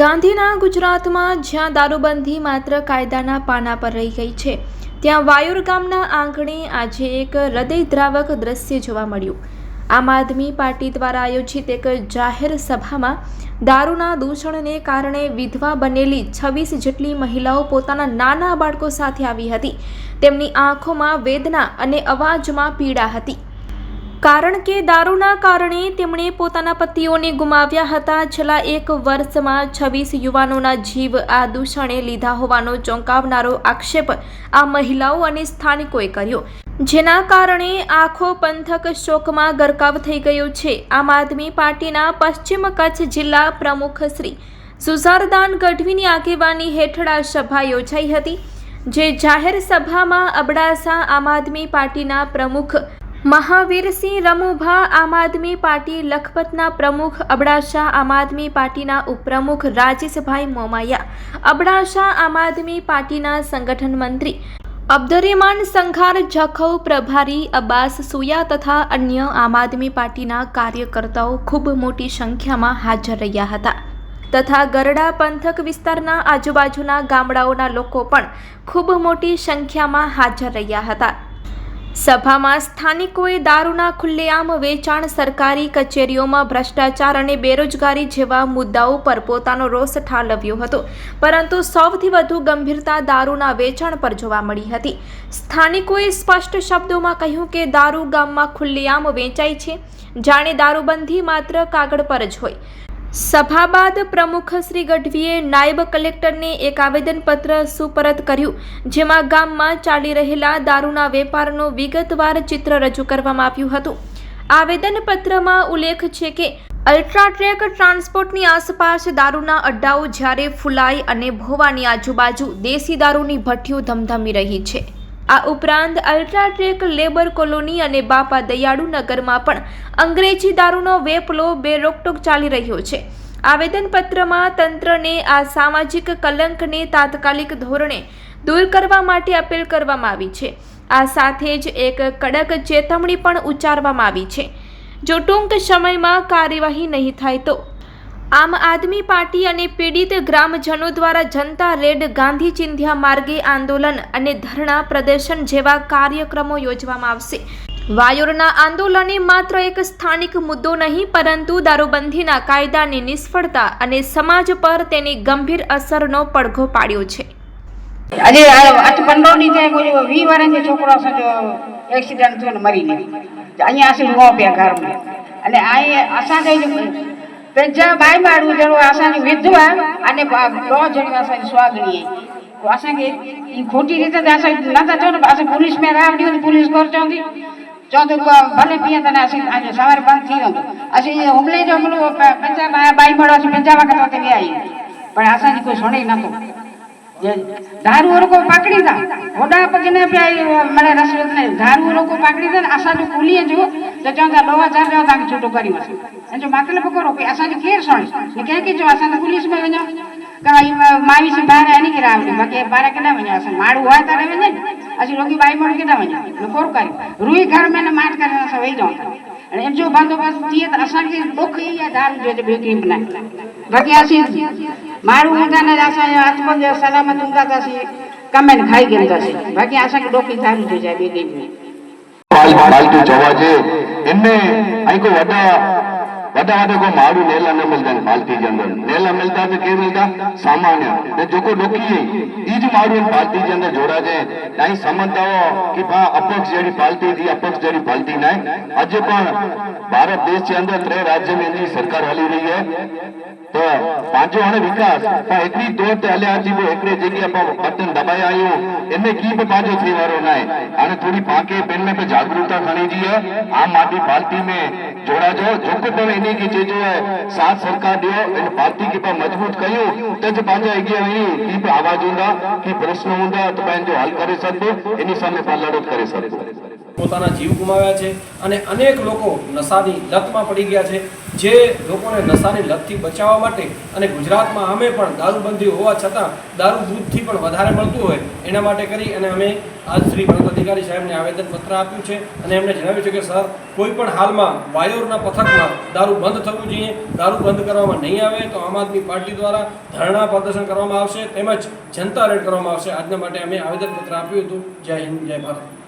ગાંધીના ગુજરાતમાં જ્યાં દારૂબંધી માત્ર કાયદાના પાના પર રહી ગઈ છે, ત્યાં વાયુર ગામના આંગણે આજે એક હૃદયદ્રાવક દ્રશ્ય જોવા મળ્યું. આમ આદમી પાર્ટી દ્વારા આયોજિત એક જાહેર સભામાં દારૂના દૂષણને કારણે વિધવા બનેલી છવ્વીસ જેટલી મહિલાઓ પોતાના નાના બાળકો સાથે આવી હતી. તેમની આંખોમાં વેદના અને અવાજમાં પીડા હતી. કારણ કે દારૂના કારણે તેમણે પોતાના પતિઓને ગુમાવ્યા હતા. છેલ્લા એક વર્ષમાં છવ્વીસ યુવાનોના જીવ આ દૂષણે લીધા હોવાનો ચોંકાવનારો આક્ષેપ આ મહિલાઓ અને સ્થાનિકોએ કર્યો. જેના કારણે આખો પંથક શોકમાં ગરકાવ થઈ ગયો છે. આમ આદમી પાર્ટીના પશ્ચિમ કચ્છ જિલ્લા પ્રમુખ શ્રી સુઝારદાન ગઢવીની આગેવાની હેઠળ આ સભા યોજાઈ હતી, જે જાહેર સભામાં અબડાસા આમ આદમી પાર્ટીના પ્રમુખ મહાવીરસિંહ રમુભા આમ આદમી પાર્ટી લખપતના પ્રમુખ, અબડાસા આમ આદમી પાર્ટીના ઉપપ્રમુખ રાજેશભાઈ મોમાયા, અબડાસા આમ આદમી પાર્ટીના સંગઠન મંત્રી અબ્દુરેમાન સંઘાર જખૌ પ્રભારી અબ્બાસ સુયા તથા અન્ય આમ આદમી પાર્ટીના કાર્યકર્તાઓ ખૂબ મોટી સંખ્યામાં હાજર રહ્યા હતા. તથા ગરડા પંથક વિસ્તારના આજુબાજુના ગામડાઓના લોકો પણ ખૂબ મોટી સંખ્યામાં હાજર રહ્યા હતા. સભામાં સ્થાનિકોએ દારૂના ખુલ્લેઆમ વેચાણ સરકારી કચેરીઓમાં ભ્રષ્ટાચાર અને બેરોજગારી જેવા મુદ્દાઓ પર પોતાનો રોષ ઠાલવ્યો હતો. પરંતુ સૌથી વધુ ગંભીરતા દારૂના વેચાણ પર જોવા મળી હતી. સ્થાનિકોએ સ્પષ્ટ શબ્દોમાં કહ્યું કે દારૂ ગામમાં ખુલ્લેઆમ વેચાય છે. જાણે દારૂબંધી માત્ર કાગળ પર જ હોય. સભા બાદ પ્રમુખ શ્રી ગઢવીએ નાયબ કલેક્ટરને એક આવેદનપત્ર સુપરત કર્યું, જેમાં ગામમાં ચાલી રહેલા દારૂના વેપારનું વિગતવાર ચિત્ર રજૂ કરવામાં આવ્યું હતું. આવેદનપત્રમાં ઉલ્લેખ છે કે અલ્ટ્રાટ્રેક ટ્રાન્સપોર્ટની આસપાસ દારૂના અડ્ડાઓ જ્યારે ફુલાઈ અને ભોવાની આજુબાજુ દેશી દારૂની ભઠ્ઠીઓ ધમધમી રહી છે. આ ઉપરાંત અલ્ટ્રાટેક લેબર કોલોની અને બાપા દયાળુ નગરમાં પણ અંગ્રેજી દારૂનો વેપલો બે રોકટોક ચાલી રહ્યો છે. આવેદનપત્રમાં તંત્રને આ સામાજિક કલંકને તાત્કાલિક ધોરણે દૂર કરવા માટે અપીલ કરવામાં આવી છે. આ સાથે જ એક કડક ચેતવણી પણ ઉચ્ચારવામાં આવી છે. જો ટૂંક સમયમાં કાર્યવાહી નહીં થાય તો આમ આદમી પાર્ટી અને પીડિત ગ્રામજનો દ્વારા જનતા રેડ ગાંધી ચિંધ્યા માર્ગે આંદોલન અને ધરણા પ્રદર્શન જેવા કાર્યક્રમો યોજવામાં આવશે. વાયોરના આંદોલને માત્ર એક સ્થાનિક મુદ્દો નહીં, પરંતુ દારૂબંધીના કાયદાની નિષ્ફળતા અને સમાજ પર તેની ગંભીર અસરનો પડઘો પાડ્યો છે. આજે આઠ પંદરની થાય કોઈ વી વર્ષથી છોકરો એક્સિડન્ટ થયો મરી ગયો અહીંયા આશી રૂપિયા ઘરમાં. અને આ અસાધાય ત્રણ ભાઈ મારું જણો આસાની વિધવા અને ત્રણ જણી આસાની સ્વાગણીએ અસાંखे ही खोटी रीति ते असां नथा चऊं न असां पुलिस में राह ॾियूं पुलिस गौर चवंदी चवंदो भले पीअं त न असीं तव्हांजो सवार बंदि थी वेंदो असीं हुमले जो हमिलो पंजाब बाई मड़ो असीं पंजाब खां ते विया आहियूं पर असांजी कोई सुणे नथो दारू रोको पकड़ींदा होॾा पकिने पिया माना रस दारू रोको पकड़ींदा असांजो कुलीअ जो ಚವನ್ದಾ ಲೋವ ಚಾರ್ಜ್ ಆಗ तव्हांखे छूटो करी वठो हिनजो मतिलबु करो की असांजो केरु सणे न कंहिंखे चओ असां त पुलिस में वञो काई मायूं से ॿाहिरि आहिनि की राम बाक़ी ॿार केॾांहुं वञा असां माण्हू हुआ तॾहिं वञनि असीं रोगी बाई माण्हू केॾांहुं वञा नकोर कयूं रुई घर में न माठ करे असां वेही रहूं था हाणे हिन जो बंदोबस्तु थिए त असांखे ॾुख ई आहे दारू जो ॿियो कीअं न आहे बाक़ी असीं माण्हू हूंदा न असांजा आत्मा सलामत हूंदा त असीं कमु आहिनि खाई गिरंदासीं बाक़ी असांखे ॾोखी दारू जो ॿियो कीअं बि તું જવા છે. એમને અહીં કોઈ ವಡಾದಗೋ ಮಾಡು ನೇಲನ್ನ ಮಿಲ್ದಂಗೆ ಪಾಲ್ಟಿ ಜನರು ನೇಲ ಮಿಲ್ತಾ ಅಂದ್ರೆ ಕೇರ್ ಮಿಲ್ತಾ ಸಾಮಾನ್ಯ ને જોકો ડોકી ઈજ મારું પાર્ટી જે અંદર જોડા છે. નહીં સમજતા હો કે ભા, અપક્ષ જેવી પાર્ટી થી અપક્ષ જેવી પાર્ટી નહીં. આજે પણ ભારત દેશ છે અંદર ત્રણ રાજ્યની સરકાર હાલી રહી છે. તો પાંચો અને વિકાસ. પણ એટલી દોર હલ્યા હતી એકડે જગ્યા પર બટન દબાઈ આવ્યું એને કી પર પાંચો થઈ વારો નહીં. અને થોડી પાકે પેન મે જાગૃતતા ખણી જી આમ આદમી પાર્ટી મે જોડા જો જોકો कहने की जो जो है साथ सरकार दियो भारती की पर मजबूत कयूं तज पंहिंजा अॻियां वञी की पे आवाज़ हूंदा की प्रश्न हूंदा त पंहिंजो हल करे सघिबो એની સામે પણ લડત કરી શકે પોતાના જીવ ગુમાવ્યા છે અને અનેક લોકો નશાની લતમાં પડી ગયા છે જે લોકોને નશાની લતથી બચાવવા માટે અને ગુજરાતમાં અમે પણ દારૂબંધી હોવા છતાં દારૂ દૂધથી પણ વધારે મળતું હોય એના માટે કરી અને અમે આજ શ્રી પ્રાંત અધિકારી સાહેબને આવેદનપત્ર આપ્યું છે અને એમણે જણાવ્યું છે કે, સર, કોઈ પણ હાલમાં વાયોરના પથકમાં દારૂ બંધ થવું જોઈએ, દારૂ બંધ કરવામાં નહીં આવે તો આમ આદમી પાર્ટી દ્વારા ધરણા પ્રદર્શન કરવામાં આવશે, તેમજ જનતા રેડ કરવામાં આવશે. આજના માટે અમે આવેદનપત્ર આપ્યું હતું. જય હિન્દ, જય ભારત.